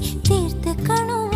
പൂശി തീർത്ത് കാണൂ.